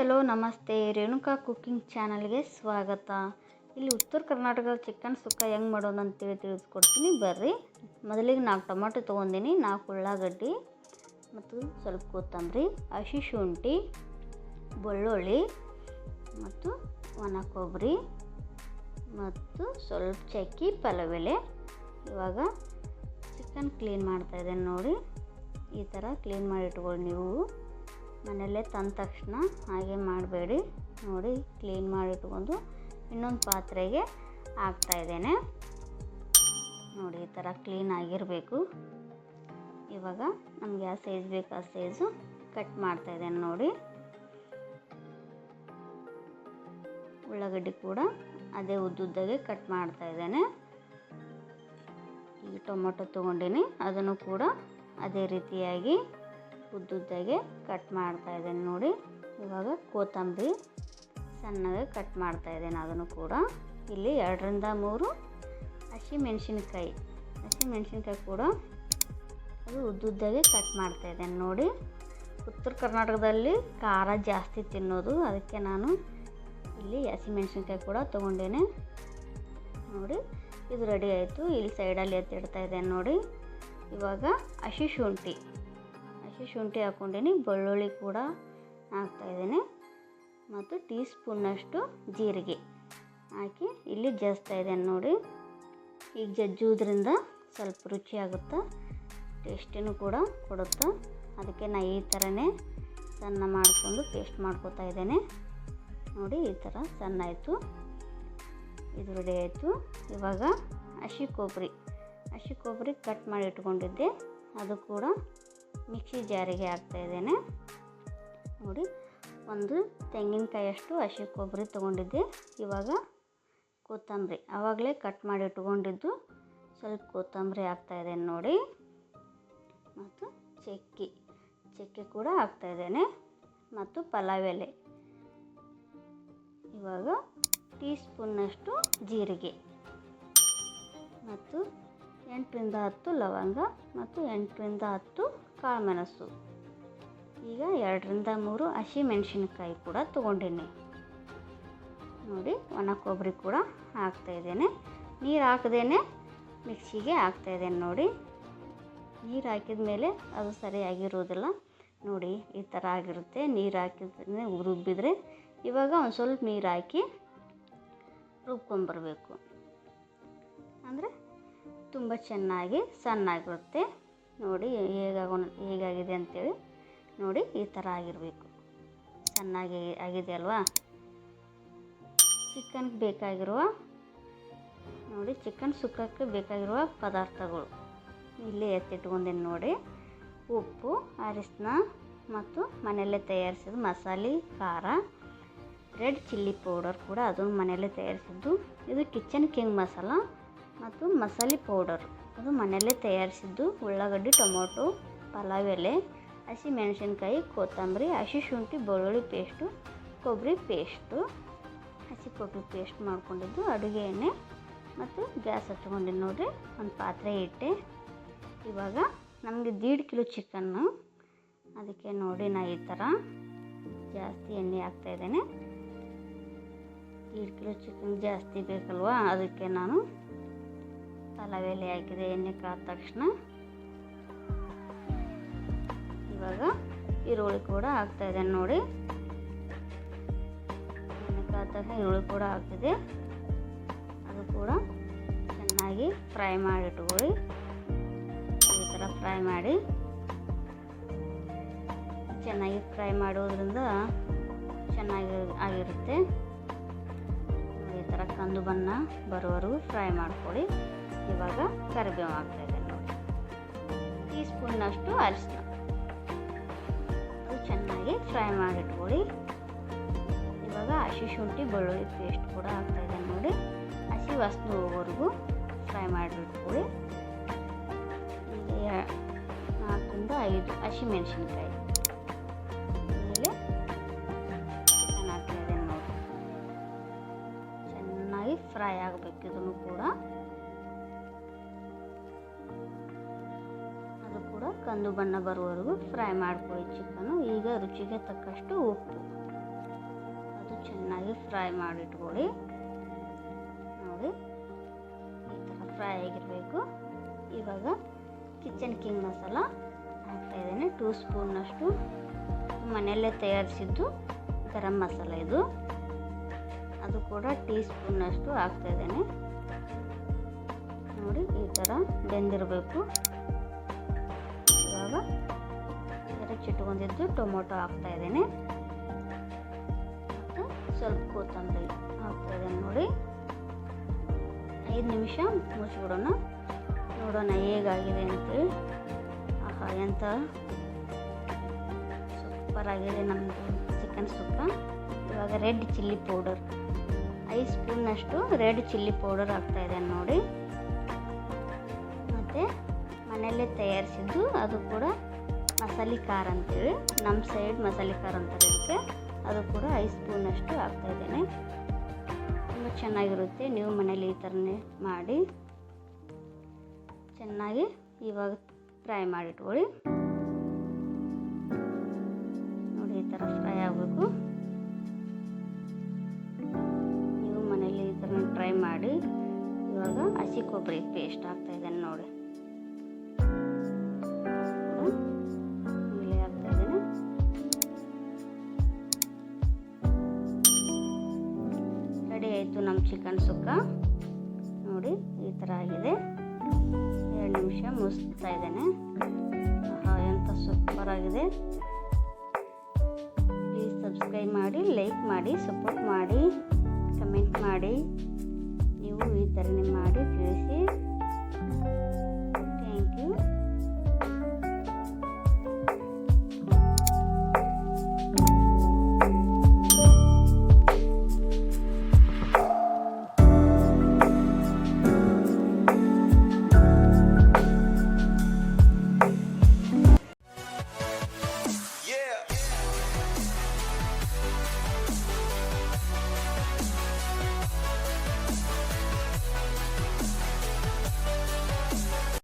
Hello, ನಮಸ್ತೆ. Renuka cooking ಚಾನಲ್ಗೆ ಸ್ವಾಗತ. ಇಲ್ಲಿ ಉತ್ತರ ಕರ್ನಾಟಕದ ಚಿಕನ್ ಸುಕ್ಕ ಹೆಂಗೆ ಮಾಡೋದು ಅಂತೇಳಿ ತಿಳಿಸ್ಕೊಡ್ತೀನಿ. ಬರ್ರಿ. ಮೊದಲಿಗೆ ನಾಲ್ಕು ಟೊಮಾಟೊ ತೊಗೊಂಡಿನಿ. ನಾಲ್ಕು ಉಳ್ಳಾಗಡ್ಡಿ ಮತ್ತು ಸ್ವಲ್ಪ ಕೊತ್ತಂಬರಿ ಹಸಿ ಶುಂಠಿ, ಬೆಳ್ಳುಳ್ಳಿ ಮತ್ತು ಒಣ ಕೊಬ್ಬರಿ ಮತ್ತು ಸ್ವಲ್ಪ ಚಕ್ಕಿ ಪಲವೆಲೆ ಇವಾಗ ಚಿಕನ್ ಕ್ಲೀನ್ ಮಾಡ್ತಾಯಿದ್ದೇನೆ ನೋಡಿ. ಈ ಥರ ಕ್ಲೀನ್ ಮಾಡಿ ಇಟ್ಕೊಳ್ಳಿ ನೀವು. ಮನೆಯಲ್ಲೇ ತಂದ ತಕ್ಷಣ ಹಾಗೆ ಮಾಡಬೇಡಿ. ನೋಡಿ ಕ್ಲೀನ್ ಮಾಡಿಟ್ಕೊಂಡು ಇನ್ನೊಂದು ಪಾತ್ರೆಗೆ ಹಾಕ್ತಾಯಿದ್ದೇನೆ ನೋಡಿ, ಈ ಥರ ಕ್ಲೀನ್ ಆಗಿರಬೇಕು. ಇವಾಗ ನಮ್ಗೆ ಯಾವ ಸೈಜ್ ಬೇಕು, ಆ ಸೈಜು ಕಟ್ ಮಾಡ್ತಾಯಿದ್ದೇನೆ ನೋಡಿ. ಉಳ್ಳಾಗಡ್ಡಿ ಕೂಡ ಅದೇ ಉದ್ದುದ್ದಾಗೆ ಕಟ್ ಮಾಡ್ತಾ ಇದ್ದೇನೆ. ಈ ಟೊಮೊಟೊ ತೊಗೊಂಡಿನಿ, ಅದನ್ನು ಕೂಡ ಅದೇ ರೀತಿಯಾಗಿ ಉದ್ದುದ್ದಾಗೆ ಕಟ್ ಮಾಡ್ತಾ ಇದ್ದೇನೆ ನೋಡಿ. ಇವಾಗ ಕೊತ್ತಂಬರಿ ಸಣ್ಣಗೆ ಕಟ್ ಮಾಡ್ತಾ ಇದ್ದೇನೆ ಅದನ್ನು ಕೂಡ. ಇಲ್ಲಿ ಎರಡರಿಂದ ಮೂರು ಹಸಿ ಮೆಣಸಿನ್ಕಾಯಿ ಹಸಿ ಮೆಣಸಿನ್ಕಾಯಿ ಕೂಡ ಅದು ಉದ್ದುದ್ದಾಗೆ ಕಟ್ ಮಾಡ್ತಾ ಇದ್ದೇನೆ ನೋಡಿ. ಉತ್ತರ ಕರ್ನಾಟಕದಲ್ಲಿ ಖಾರ ಜಾಸ್ತಿ ತಿನ್ನೋದು. ಅದಕ್ಕೆ ನಾನು ಇಲ್ಲಿ ಹಸಿ ಮೆಣಸಿನ್ಕಾಯಿ ಕೂಡ ತೊಗೊಂಡೇನೆ. ನೋಡಿ, ಇದು ರೆಡಿ ಆಯಿತು. ಇಲ್ಲಿ ಸೈಡಲ್ಲಿ ಎತ್ತಿಡ್ತಾ ಇದ್ದೇನೆ ನೋಡಿ. ಇವಾಗ ಹಸಿ ಶುಂಠಿ. ಹಸಿ ಶುಂಠಿ ಹಾಕ್ಕೊಂಡೀನಿ, ಬೆಳ್ಳುಳ್ಳಿ ಕೂಡ ಹಾಕ್ತಾಯಿದ್ದೀನಿ ಮತ್ತು ಟೀ ಸ್ಪೂನ್ನಷ್ಟು ಜೀರಿಗೆ ಹಾಕಿ ಇಲ್ಲಿ ಜಜ್ತಾ ಇದ್ದೇನೆ ನೋಡಿ. ಈಗ ಜಜ್ಜೋದ್ರಿಂದ ಸ್ವಲ್ಪ ರುಚಿ ಆಗುತ್ತೆ, ಟೇಸ್ಟಿನೂ ಕೂಡ ಕೊಡುತ್ತೆ, ಅದಕ್ಕೆ ನಾ ಈ ಥರನೇ ಸಣ್ಣ ಮಾಡಿಕೊಂಡು ಪೇಸ್ಟ್ ಮಾಡ್ಕೋತಾ ಇದ್ದೇನೆ. ನೋಡಿ, ಈ ಥರ ಸಣ್ಣ ಆಯಿತು ಇದು ರೆಡಿ ಆಯಿತು. ಇವಾಗ ಹಸಿ ಕೊಬ್ಬರಿ ಹಸಿ ಕೊಬ್ಬರಿ ಕಟ್ ಮಾಡಿ ಇಟ್ಕೊಂಡಿದ್ದೆ, ಅದು ಕೂಡ ಮಿಕ್ಸಿ ಜಾರಿಗೆ ಹಾಕ್ತಾಯಿದ್ದೇನೆ ನೋಡಿ, ಒಂದು ತೆಂಗಿನಕಾಯಿಯಷ್ಟು ಹಸಿ ಕೊಬ್ಬರಿ ತೊಗೊಂಡಿದ್ದೆ. ಇವಾಗ ಕೊತ್ತಂಬರಿ. ಆವಾಗಲೇ ಕಟ್ ಮಾಡಿ ಇಟ್ಕೊಂಡಿದ್ದು ಸ್ವಲ್ಪ ಕೊತ್ತಂಬರಿ ಹಾಕ್ತಾಯಿದ್ದೇನೆ ನೋಡಿ. ಮತ್ತು ಚಕ್ಕಿ. ಚಕ್ಕೆ ಕೂಡ ಹಾಕ್ತಾಯಿದ್ದೇನೆ ಮತ್ತು ಪಲಾವ್ ಎಲೆ. ಇವಾಗ ಟೀ ಸ್ಪೂನ್ನಷ್ಟು ಜೀರಿಗೆ. ಮತ್ತು ಎಂಟರಿಂದ ಹತ್ತು ಲವಂಗ. ಮತ್ತು ಎಂಟರಿಂದ ಹತ್ತು ಕಾಳುಮೆಣಸು ಈಗ ಎರಡರಿಂದ ಮೂರು ಹಸಿ ಮೆಣಸಿನಕಾಯಿ ಕೂಡ ತೊಗೊಂಡಿನಿ. ನೋಡಿ, ಒಣ ಕೊಬ್ಬರಿ ಕೂಡ ಹಾಕ್ತಾಯಿದ್ದೇನೆ ನೀರು ಹಾಕದೇನೆ ಮಿಕ್ಸಿಗೆ ಹಾಕ್ತಾಯಿದ್ದೇನೆ ನೋಡಿ. ನೀರು ಹಾಕಿದ ಮೇಲೆ ಅದು ಸರಿಯಾಗಿರೋದಿಲ್ಲ. ನೋಡಿ, ಈ ಥರ ಆಗಿರುತ್ತೆ. ನೀರು ಹಾಕಿದ್ರೆ ರುಬ್ಬಿದರೆ ಇವಾಗ ಒಂದು ಸ್ವಲ್ಪ ನೀರು ಹಾಕಿ ರುಬ್ಕೊಂಬರ್ಬೇಕು. ಅಂದರೆ ತುಂಬ ಚೆನ್ನಾಗಿ ಸಣ್ಣಾಗಿರುತ್ತೆ. ನೋಡಿ ಹೇಗಾಗೋಣ, ಹೇಗಾಗಿದೆ ಅಂತೇಳಿ ನೋಡಿ ಈ ಥರ ಆಗಿರಬೇಕು. ಚೆನ್ನಾಗಿ ಆಗಿದೆ ಅಲ್ವಾ? ಚಿಕನ್ಗೆ ಬೇಕಾಗಿರುವ, ನೋಡಿ ಚಿಕನ್ ಸುಕ್ಕಕ್ಕೆ ಬೇಕಾಗಿರುವ ಪದಾರ್ಥಗಳು. ಇಲ್ಲಿ ಎತ್ತಿಟ್ಕೊಂಡೀನಿ ನೋಡಿ. ಉಪ್ಪು ಅರಿಶಿನ ಮತ್ತು ಮನೆಯಲ್ಲೇ ತಯಾರಿಸಿದ ಮಸಾಲೆ, ಖಾರ, ರೆಡ್ ಚಿಲ್ಲಿ ಪೌಡರ್ ಕೂಡ ಅದನ್ನು ಮನೆಯಲ್ಲೇ ತಯಾರಿಸಿದ್ದು. ಇದು ಕಿಚನ್ ಕಿಂಗ್ ಮಸಾಲ ಮತ್ತು ಮಸಾಲೆ ಪೌಡರ್. ಅದು ಮನೆಯಲ್ಲೇ ತಯಾರಿಸಿದ್ದು ಉಳ್ಳಾಗಡ್ಡಿ, ಟೊಮೊಟೊ, ಪಲಾವ್ ಎಲೆ ಹಸಿ ಮೆಣಸಿನ್ಕಾಯಿ ಕೊತ್ತಂಬರಿ, ಹಸಿ ಶುಂಠಿ, ಬೆಳ್ಳುಳ್ಳಿ ಪೇಸ್ಟು, ಕೊಬ್ಬರಿ ಪೇಸ್ಟು, ಹಸಿ ಕೊಬ್ಬರಿ ಪೇಸ್ಟ್ ಮಾಡ್ಕೊಂಡಿದ್ದು ಅಡುಗೆ ಎಣ್ಣೆ ಮತ್ತು ಗ್ಯಾಸ್ ಹಚ್ಕೊಂಡಿದ್ದು ನೋಡಿರಿ, ಒಂದು ಪಾತ್ರೆ ಇಟ್ಟೆ. ಇವಾಗ ನಮಗೆ ದೀಡ್ ಕಿಲೋ ಚಿಕನ್ನು ಅದಕ್ಕೆ ನೋಡಿ ನಾ ಈ ಥರ ಜಾಸ್ತಿ ಎಣ್ಣೆ ಹಾಕ್ತಾಯಿದ್ದೇನೆ ದೀಡ್ ಕಿಲೋ ಚಿಕನ್ ಜಾಸ್ತಿ ಬೇಕಲ್ವಾ, ಅದಕ್ಕೆ ನಾನು ಪಲಾವ್ ಎಲೆ ಹಾಕಿದೆ, ಎಣ್ಣೆ ಕಾದ ತಕ್ಷಣ. ಇವಾಗ ಈರುಳ್ಳಿ ಕೂಡ ಹಾಕ್ತಾಯಿದೆ ನೋಡಿ. ಎಣ್ಣೆ ಕಾದ ತಕ್ಷಣ ಈರುಳ್ಳಿ ಕೂಡ ಹಾಕ್ತಿದೆ ಅದು ಕೂಡ ಚೆನ್ನಾಗಿ ಫ್ರೈ ಮಾಡಿ ಇಟ್ಕೊಳ್ಳಿ. ಈ ಥರ ಫ್ರೈ ಮಾಡಿ. ಚೆನ್ನಾಗಿ ಫ್ರೈ ಮಾಡೋದ್ರಿಂದ ಚೆನ್ನಾಗಿ ಆಗಿರುತ್ತೆ. ಈ ಥರ ಕಂದು ಬಣ್ಣ ಬರೋವರೆಗೂ ಫ್ರೈ ಮಾಡ್ಕೊಳ್ಳಿ. ಇವಾಗ ಕರಿಬೇವು ಇದೆ ನೋಡಿ. ಟೀ ಸ್ಪೂನ್ನಷ್ಟು ಅರಿಶಿನ ಅದು ಚೆನ್ನಾಗಿ ಫ್ರೈ ಮಾಡಿಟ್ಕೊಳ್ಳಿ. ಇವಾಗ ಹಸಿ ಶುಂಠಿ ಬೆಳ್ಳುಳ್ಳಿ ಪೇಸ್ಟ್ ಕೂಡ ಹಾಕ್ತಾಯಿದೆ ನೋಡಿ. ಹಸಿ ವಸ್ತುವರೆಗೂ ಫ್ರೈ ಮಾಡಿಟ್ಕೊಳ್ಳಿ. ಈಗ ನಾಲ್ಕರಿಂದ ಐದು ಹಸಿ ಮೆಣಸಿನ್ಕಾಯಿ ಆಮೇಲೆ ಚಿಕನ್ ಹಾಕ್ತಾಯಿದೆ ನೋಡಿ. ಚೆನ್ನಾಗಿ ಫ್ರೈ ಆಗಬೇಕು ಇದನ್ನು ಕೂಡ. ಕಂದು ಬಣ್ಣ ಬರುವವರೆಗೂ ಫ್ರೈ ಮಾಡ್ಕೊಳ್ಳಿ ಚಿಕನ್ನು. ಈಗ ರುಚಿಗೆ ತಕ್ಕಷ್ಟು ಉಪ್ಪು. ಅದು ಚೆನ್ನಾಗಿ ಫ್ರೈ ಮಾಡಿಟ್ಕೊಳ್ಳಿ. ನೋಡಿ, ಈ ಥರ ಫ್ರೈ ಆಗಿರಬೇಕು. ಇವಾಗ ಕಿಚನ್ ಕಿಂಗ್ ಮಸಾಲ ಹಾಕ್ತಾಯಿದ್ದೇನೆ ಟೂ ಸ್ಪೂನ್ನಷ್ಟು ಮನೆಯಲ್ಲೇ ತಯಾರಿಸಿದ್ದು ಗರಂ ಮಸಾಲ ಇದು. ಅದು ಕೂಡ ಟೀ ಸ್ಪೂನ್ನಷ್ಟು ಹಾಕ್ತಾಯಿದ್ದೇನೆ ನೋಡಿ, ಈ ಥರ ಬೆಂದಿರಬೇಕು. ಇವಾಗ ಚಿಟ್ಕೊಂಡಿದ್ದು ಟೊಮೊಟೊ ಹಾಕ್ತಾ ಇದ್ದೇನೆ. ಮತ್ತು ಸ್ವಲ್ಪ ಕೊತ್ತಂಬರಿ ಹಾಕ್ತಾ ಇದ್ದೇನೆ ನೋಡಿ. ಐದು ನಿಮಿಷ ಮುಚ್ಚಿಬಿಡೋಣ. ನೋಡೋಣ ಹೇಗಾಗಿದೆ ಅಂತೇಳಿ. ಆಹಾ, ಎಂತ? ಸೂಪರ್ ಆಗಿದೆ ನಮ್ಮದು ಚಿಕನ್ ಸುಕ್ಕ ಇವಾಗ ರೆಡ್ ಚಿಲ್ಲಿ ಪೌಡರ್. ಐದು ಸ್ಪೂನ್ನಷ್ಟು ರೆಡ್ ಚಿಲ್ಲಿ ಪೌಡರ್ ಹಾಕ್ತಾ ಇದ್ದೇನೆ ನೋಡಿ. ಮತ್ತು ಮನೆಯಲ್ಲೇ ತಯಾರಿಸಿದ್ದು ಅದು ಕೂಡ ಮಸಾಲೆ ಖಾರ ಅಂತೇಳಿ. ನಮ್ಮ ಸೈಡ್ ಮಸಾಲೆ ಖಾರ ಅಂತಾರೆ ಇದಕ್ಕೆ. ಅದು ಕೂಡ ಐದು ಸ್ಪೂನಷ್ಟು ಹಾಕ್ತಾಯಿದ್ದೇನೆ ತುಂಬ ಚೆನ್ನಾಗಿರುತ್ತೆ. ನೀವು ಮನೇಲಿ ಈ ಥರನೇ ಮಾಡಿ ಚೆನ್ನಾಗಿ ಇವಾಗ ಫ್ರೈ ಮಾಡಿಟ್ಕೊಳ್ಳಿ. ನೋಡಿ, ಈ ಥರ ಫ್ರೈ ಆಗಬೇಕು. ನೀವು ಮನೇಲಿ ಈ ಥರ ಟ್ರೈ ಮಾಡಿ. ಇವಾಗ ಹಸಿ ಕೊಬ್ಬರಿ ಪೇಸ್ಟ್ ಹಾಕ್ತಾಯಿದ್ದೇನೆ ನೋಡಿ. ಚಿಕನ್ ಸುಕ್ಕ. ನೋಡಿ, ಈ ಥರ ಆಗಿದೆ. ಎರಡು ನಿಮಿಷ ಮುಗಿಸ್ತಾ ಇದ್ದೇನೆ. ಎಂಥ ಸೂಪರ್ ಆಗಿದೆ. ಪ್ಲೀಸ್ ಸಬ್ಸ್ಕ್ರೈಬ್ ಮಾಡಿ ಲೈಕ್ ಮಾಡಿ ಸಪೋರ್ಟ್ ಮಾಡಿ ಕಮೆಂಟ್ ಮಾಡಿ. ನೀವು ಈ ಥರನೇ ಮಾಡಿ ತಿಳಿಸಿ. Thank you